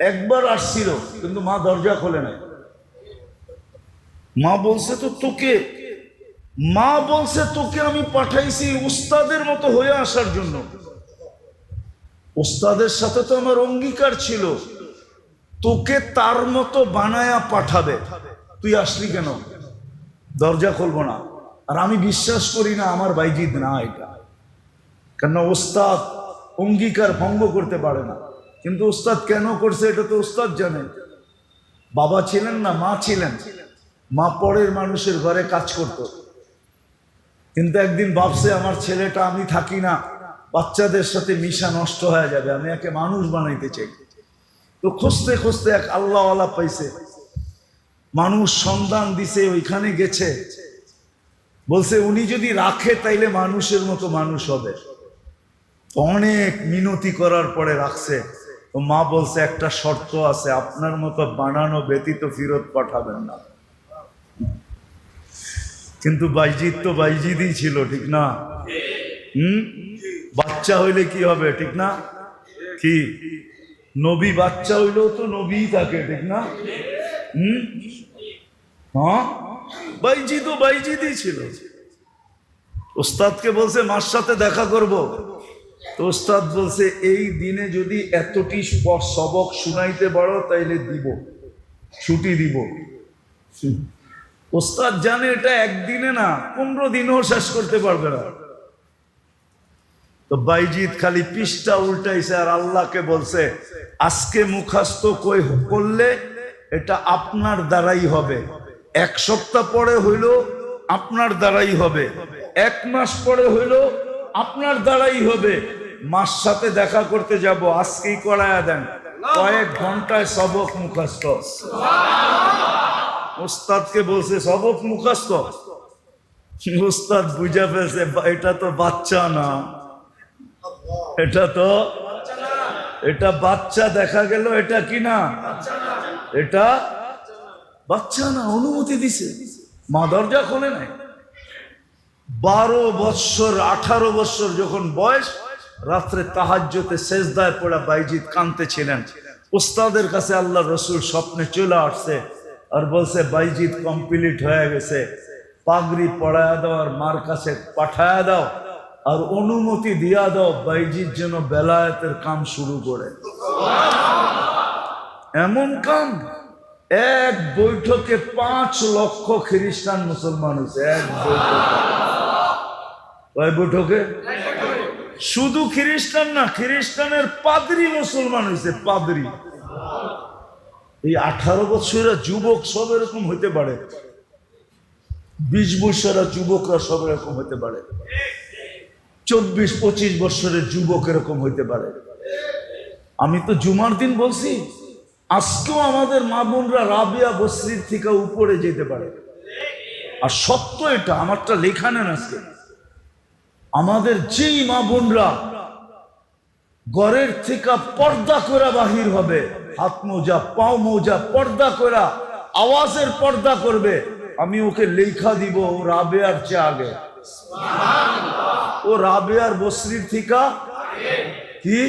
একবার আসছিল, কিন্তু মা দরজা খোলে নাই। মা বলছে, তো তোকে মা বলছে, তোকে আমি পাঠাইছি উস্তাদের মতো হয়ে আসার জন্য। উস্তাদের সাথে তো আমার অঙ্গীকার ছিল। তোকে তার মতো বানায়া পাঠাবে। তুই আসলি কেন? দরজা খুলবো না। আর আমি বিশ্বাস করি না, আমার বাইজিদ না এটা। কেন ওস্তাদ অঙ্গীকার ভঙ্গ করতে পারে না। কিন্তু ওস্তাদ কেন করছে এটা তো ওস্তাদ জানে। বাবা ছিলেন না, মা ছিলেন। মা পরের মানুষের ঘরে কাজ করত। কিন্তু একদিন ভাবছে, আমার ছেলেটা, আমি থাকি না। বাচ্চাদের সাথে মিশা নষ্ট হয়ে যাবে। আমি একে মানুষ বানাইতে চাই। তো খুঁজতে খুঁজতে এক আল্লাহওয়ালা পাইছে। মানুষ সন্ধান দিছে, ওইখানে গেছে। বলছে, উনি যদি রাখে, তাইলে মানুষের মতো মানুষ হবে। অনেক মিনতি করার পরে রাখছে। তো মা বলছে, একটা শর্ত আছে, আপনার মতো বানানো ব্যতীত ফিরত পাঠাবেন না। কিন্তু বাইজিৎ তো বাইজিদই ছিল, ঠিক না? হুম? বাচ্চা হইলে কি হবে, ঠিক না? কি? নবী বাচ্চা হইলেও তো নবী থাকে, ঠিক না? হুম? হ্যাঁ? বাইজি তো বাইজিদই ছিল। ওস্তাদকে বলছে, মার সাথে দেখা করব। ওস্তাদ বলছে, এই দিনে যদি এতটি সবক শুনাইতে পারো, তাইলে দিব। ছুটি দিব। ওস্তাদ জানে এটা একদিনে না, পনেরো দিনও শেষ করতে পারবে না। তো বাইজিৎ খালি পৃষ্ঠা উল্টাইছে আর আল্লাহকে বলছে, আজকে মুখাস্ত কই করলে এটা আপনার দ্বারাই হবে। এক সপ্তাহ পরে হইল আপনার দ্বারাই হবে। এক মাস পরে হইল আপনার দ্বারাই হবে। মার সাথে দেখা করতে যাব, আজকেই করায়া দেন। কয়েক ঘন্টায় সবক মুখাস্ত ওস্তাদকে বলছে, সবক মুখাস্ত ওস্তাদ বুঝা ফেলছে, এটা তো বাচ্চা না। এটা তো, এটা বাচ্চা দেখা গেল, এটা কি না? এটা বাচ্চা না, অনুমতি দিছে। মা দরজা খোলে নাই। বারো বৎসর, আঠারো বৎসর যখন বয়স, রাত্রে তাহাজ্যতে শেষদায় পড়া বাইজিৎ কানতে ছিলেন উস্তাদের কাছে আল্লাহ রসুল স্বপ্নে চলে আসছে আর বলছে বাইজিৎ কমপ্লিট হয়ে গেছে। পাগড়ি পড়ায় দাও আর মার কাছে পাঠায় দাও আর অনুমতি দিয়া দাও বাইজিৎ যেন বেলায়েতের কাম শুরু করে। এমন কাম এক বৈঠকে পাঁচ লক্ষ খ্রিস্টান মুসলমান হয়েছে, এক বৈঠকে। বৈঠকে? শুধু খ্রিস্টান না, খ্রিস্টানের পাদরি মুসলমান হয়েছে, পাদরি। এই আঠারো বছরের যুবক সব এরকম হইতে পারে। বিশ বছরের যুবকরা সব এরকম হইতে পারে। চব্বিশ, পঁচিশ বছরের যুবক এরকম হইতে পারে। আমি তো জুমার দিন বলছি আজকেও আমাদের মা বোনরা রাবিয়া বসরির থেকে উপরে যেতে পারে। আর সত্য এটা, আমারটা লেখা নেন আজকে। আমাদের যেই মা বোনরা ঘরের থেকে পর্দা করা বাহির হবে, হাত মোজা, পাও মোজা পর্দা করা, আওয়াজের পর্দা করবে, আমি ওকে লেখা দিব ও রাবেয়ার চেয়ে আগে। ও রাবেয়ার বসরির থিকা কি?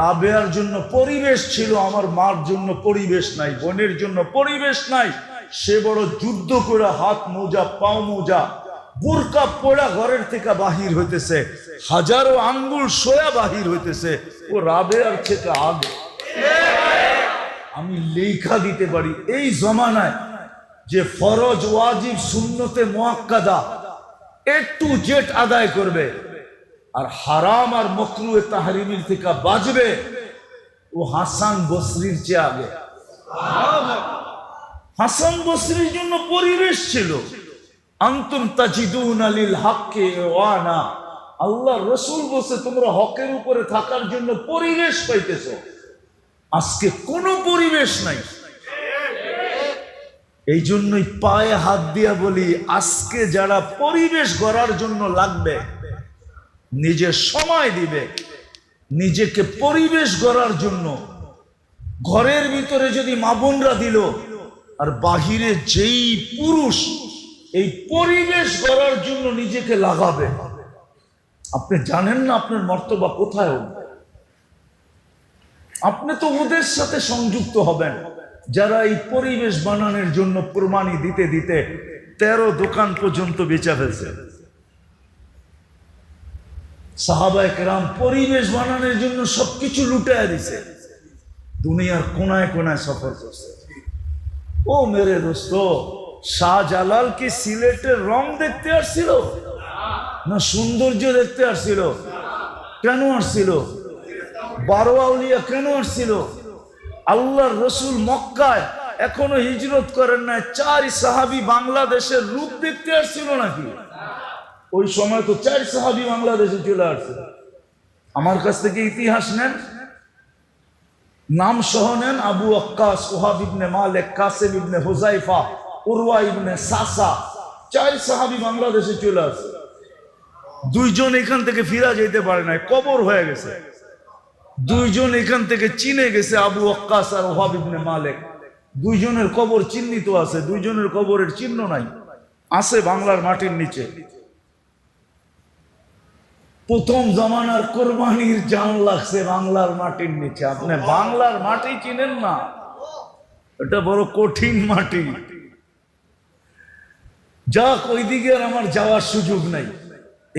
রাবেয়ার জন্য পরিবেশ ছিল, আমার মার জন্য পরিবেশ নাই, বোনের জন্য পরিবেশ নাই। সে বড় যুদ্ধ করে হাত মোজা, পাও মোজা, বুরকা পোড়া ঘরের থেকে বাহির হইতেছে। হাজারো আঙ্গুল সোয়া বাহির হইতেছে। ও রাবেয়ার থেকে আগে। আমি লেখা দিতে পারি, এই জমানায় যে ফরজ, ওয়াজিব শূন্যতে মোয়াক্কাদা একটু জেট আদায় করবে। আর হারাম আর মকরুয়ে তাহারিমির থেকে বাজবে। ও হাসান বসরির চেয়ে আগে। হাসান বসরির জন্য পরিবেশ ছিল। আন্তুম তাজিদুন আলিল হাক্কে ওয়ানা আল্লাহ রসুল বসে তোমরা হকের উপরে থাকার জন্য পরিবেশ পাইতেছো। আজকে কোনো পরিবেশ নাই। এই জন্যই পায়ে হাত দিয়া বলি, আজকে যারা পরিবেশ গড়ার জন্য লাগবে নিজের সময় দিবে, নিজেকে পরিবেশ গড়ার জন্য। ঘরের ভিতরে যদি মা বোনরা দিল, আর বাহিরে যেই পুরুষ এই পরিবেশ গড়ার জন্য নিজেকে লাগাবে। আপনি জানেন না আপনার মর্তবা কোথায় আপনি তো ওদের সাথে সংযুক্ত হবেন। যারা এই পরিবেশ বানানোর জন্য প্রমাণী দিতে দিতে তেরো দোকান পর্যন্ত বেচা ফেলছে। সাহাবায় কেরাম পরিবেশ বানানোর জন্য সবকিছু লুটায় দিছে। দুনিয়ার কোনায় কোনায় সফর করছে। ও মেরে দোস্ত শাহজালাল কি সিলেটের রং দেখতে আসছিল? না সৌন্দর্য দেখতে আসছিল? কেন আসছিল? বারো কেন আসছিল? আল্লাহর রসুল মক্কায় এখনও হিজরত করেন না চার সাহাবি বাংলাদেশের রূপ দেখতে আসছিল নাকি? ওই সময় তো চার সাহাবি বাংলাদেশে চলে আসছে। আমার কাছ থেকে ইতিহাস নেন নাম সহ নেন আবু ওহাব ইবনে মালেক, কাসেম ইবনে হুজাইফা উরওয়া ইবনে সাসা, চার সাহাবি বাংলাদেশে চলে আসছে। দুইজন এখান থেকে ফিরা যেতে পারে না কবর হয়ে গেছে। দুইজন এখান থেকে চিনে গেছে আবু আক্কাস আর ওহাব ইবনে মালেক। দুইজনের কবর চিহ্নিত আছে, দুইজনের কবরের চিহ্ন নাই। আছে বাংলার মাটির নিচে। প্রথম জমানার কোরবানির জান লাগছে বাংলার মাটির নিচে। আপনি বাংলার মাটি চিনেন না? এটা বড় কঠিন মাটি। যাক, ওইদিকে আর আমার যাওয়ার সুযোগ নাই।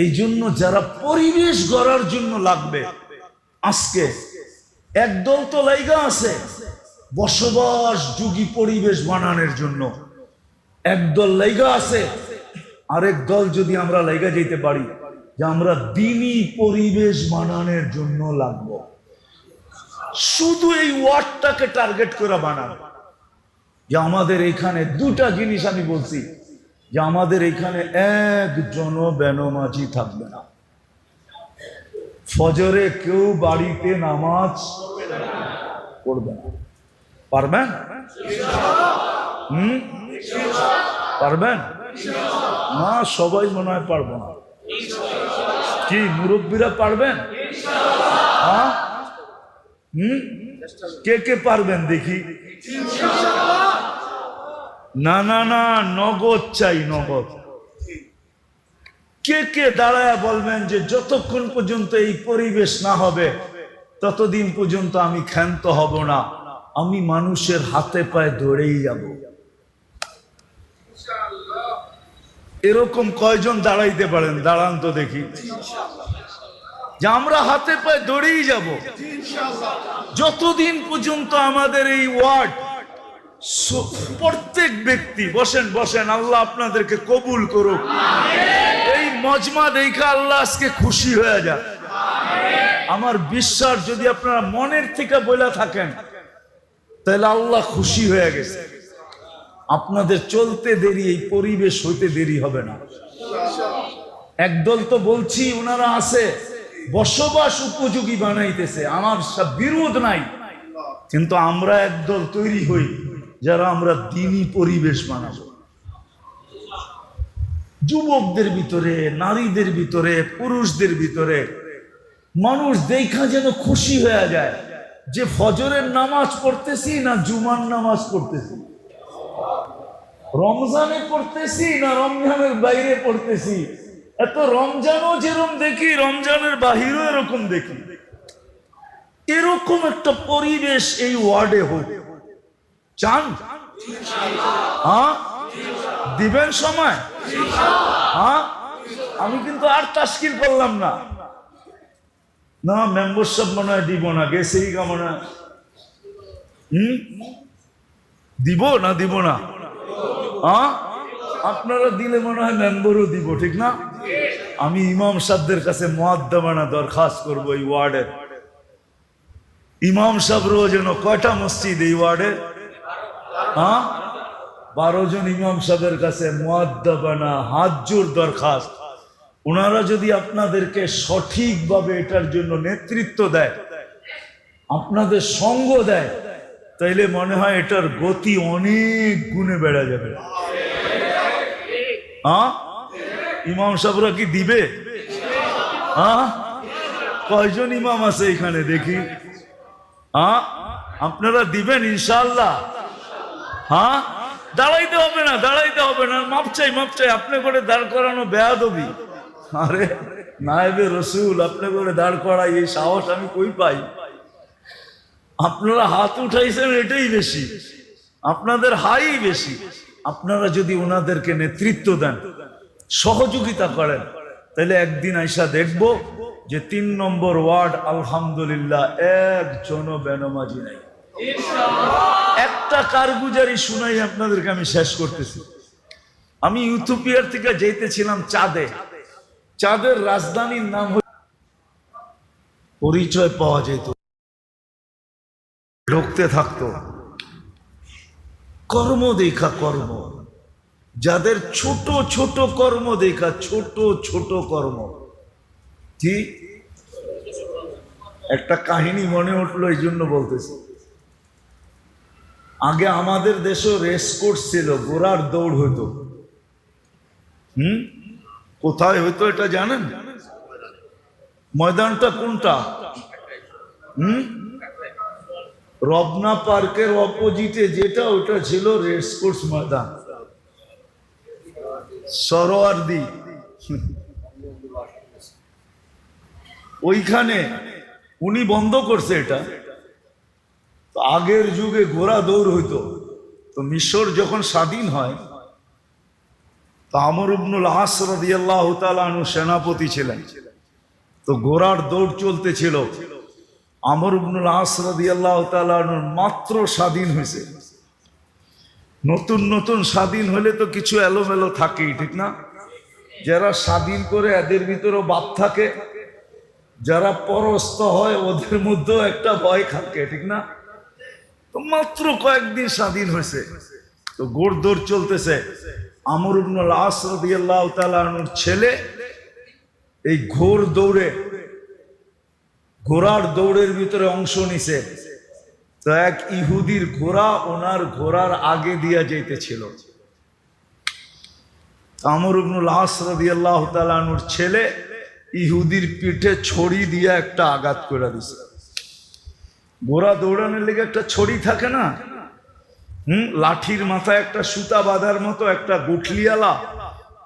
এই জন্য যারা পরিবেশ গড়ার জন্য লাগবে, আজকে একদল তো লাইগা আছে, বসবাস যুগী পরিবেশ বানানোর জন্য। একদল লাইগা আছে, আরেক দল যদি আমরা লাইগা যেতে পারি যে আমরা দিনই পরিবেশ বানানোর জন্য লাগবো। শুধু এই ওয়ার্ডটাকে টার্গেট করে বানানো যে আমাদের এখানে দুটা জিনিস আমি বলছি, যে আমাদের এখানে একজন বেনমাজি থাকবে না। ফজরে কেউ বাড়িতে নামাজ পড়বে না। পারবেন? হুম? পারবেন? না, সবাই মনে হয় পারব না। কি, মুরব্বীরা পারবেন? হ্যাঁ? হুম? কে কে পারবেন দেখি? না না না, নগদ চাই, নগদ। কে কে দাঁড়ায় বলবেন যে যতক্ষণ পর্যন্ত এই পরিবেশ না হবে, ততদিন পর্যন্ত আমি ক্ষান্ত হব না। আমি মানুষের হাতে পায়ে দৌড়েই যাব। এরকম কয়জন দাঁড়াইতে পারেন? দাঁড়ান তো দেখি। যে আমরা হাতে পায়ে দৌড়েই যাব। যতদিন পর্যন্ত আমাদের এই ওয়ার্ড প্রত্যেক ব্যক্তি, বসেন বসেন, আল্লাহ আপনাদেরকে কবুল করুক। এই মজমা দেখা আল্লাহ আজকে খুশি হয়ে যাক আমার বিশ্বাস, যদি আপনারা মনের থেকে বলে থাকেন, তাহলে আল্লাহ খুশি হয়ে গেছে। আপনাদের চলতে দেরি, এই পরিবেশ হইতে দেরি হবে না। একদল তো বলছি, ওনারা আছে, বসবাস উপযোগী বানাইতেছে, আমার বিরোধ নাই। কিন্তু আমরা একদল তৈরি হই, যারা আমরা দিনই পরিবেশ বানাবো। যুবকদের ভিতরে, নারীদের ভিতরে, পুরুষদের ভিতরে, মানুষ দেখা যেন খুশি হয়ে যায়, যে ফজরের নামাজ পড়তেছি না জুমার নামাজ পড়তেছি। রমজানে পড়তেছি না রমজানের বাইরে পড়তেছি? এত রমজানও যেরকম দেখি, রমজানের বাহিরও এরকম দেখি। এরকম একটা পরিবেশ এই ওয়ার্ডে হোক। চান? হ্যাঁ? দিবেন সময়? হ্যাঁ? আমি কিন্তু আর তাস্কিল করলাম না। না মেম্বারশিপ মনে হয় দিব না গেছেই মনে হয়। হুম? দিব না দিব না। আপনারা দিলে মনে হয় মেম্বারও দিব, ঠিক না? আমি ইমাম সাহেবদের কাছে মহাদ্দামানা দরখাস্ত করব এই ওয়ার্ডের। ইমাম সাহেবরও যেন কয়টা মসজিদ এই ওয়ার্ডে? হ্যাঁ বারো জন ইমাম সাহেবের কাছে মহাদ্দাবানা হাত জোর দরখাস্ত। ওনারা যদি আপনাদেরকে সঠিকভাবে এটার জন্য নেতৃত্ব দেয়, আপনাদের সঙ্গ দেয় তাইলে মনে হয় এটার গতি অনেক গুণে বেড়া যাবে। ইমাম সাহেবরা কি দিবে? কয়জন ইমাম আছে এখানে দেখি। আপনারা দিবেন ইনশাল্লাহ হ্যাঁ? দাঁড়াইতে হবে না, দাঁড়াইতে হবে না। মাপ চাই মাপ চাই। আপনি করে দাঁড় করানো বেয়াদবি। আরে, নায়েবে রসুল, আপনি করে দাঁড় করাই, এই সাহস আমি কই পাই? আপনারা হাত উঠাইছেন এটাই বেশি। আপনাদের হাই বেশি। আপনারা যদি ওনাদেরকে নেতৃত্ব দেন, সহযোগিতা করেন, তাহলে একদিন আইসা দেখব যে তিন নম্বর ওয়ার্ড আলহামদুলিল্লাহ একজনও বেনমাজি নাই। একটা কারগুজারি শুনাই আপনাদেরকে আমি শেষ করতেছি। আমি ইউথোপিয়ার থেকে যেতেছিলাম চাঁদে। চাঁদের রাজধানীর নাম হল পরিচয় পাওয়া যেত ঢুকতে থাকতো। কর্ম দেখা কর্ম। যাদের ছোট ছোট কর্ম দেখা ছোট ছোট কর্ম। কি? একটা কাহিনী মনে উঠল এই জন্য বলতেছি। আগে আমাদের দেশও রেস কোর্স ছিল ঘোড়ার দৌড় হতো হুম? কোথায় হইতো এটা জানেন? ময়দানটা কোনটা? হুম? রবনা পার্কের অপোজিটে যেটা, ওটা ছিল রেস কোর্স ময়দান। সরোয়ারদি। ওইখানে উনি বন্ধ করছে এটা। তো আগের যুগে ঘোড়া দৌড় হইতো। তো মিশর যখন স্বাধীন হয়, তো আমর ইবনুল আস রাদিয়াল্লাহু তাআলা আনহু সেনাপতি ছিলেন। তো ঘোড়ার দৌড় চলতেছিল। আমর ইবনুল আস রাদিয়াল্লাহু তাআলা আনহুর মাত্র স্বাধীন হয়েছে। নতুন নতুন স্বাধীন হলে তো কিছু এলোমেলো থাকেই, ঠিক না? যারা স্বাধীন করে এদের ভিতরেও বাপ থাকে, যারা পরস্ত হয় ওদের মধ্যেও একটা ভয় থাকে, ঠিক না? তো মাত্র কয়েকদিন স্বাধীন হয়েছে। তো গোড় দৌড় চলতেছে। আমর ইবনুল আস রাদিয়াল্লাহু তাআলা আনহুর ছেলে এই ঘোর দৌড়ে ঘোড়ার দৌড়ের ভিতরে অংশ নিছে। তো এক ইহুদির ঘোড়া ওনার ঘোড়ার আগে দিয়া যাইতেছিল। আমর ইবনুল আস রাদিয়াল্লাহু তাআলা আনহুর ছেলে ইহুদির পিঠে ছড়ি দিয়ে একটা আঘাত করে দিছে। ঘোড়া দৌড়ানোর লেগে একটা ছড়ি থাকে না? হুম, লাঠির মাথায় একটা সুতা বাঁধার মতো একটা গুঠলিয়ালা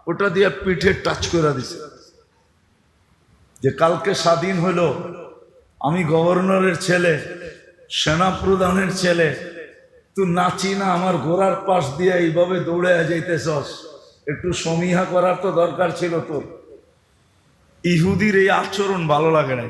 ওটা দিয়ে পিঠে টাচ করে দিছে। যে কালকে স্বাধীন হলো আমি গভর্নরের ছেলে, সেনাপ্রধানের ছেলে। তুই নাচি না, আমার ঘোড়ার পাশ দিয়ে এইভাবে দৌড়ে যাইতেছস। একটু সমীহা করার তো দরকার ছিল তোর। ইহুদির এই আচরণ ভালো লাগে না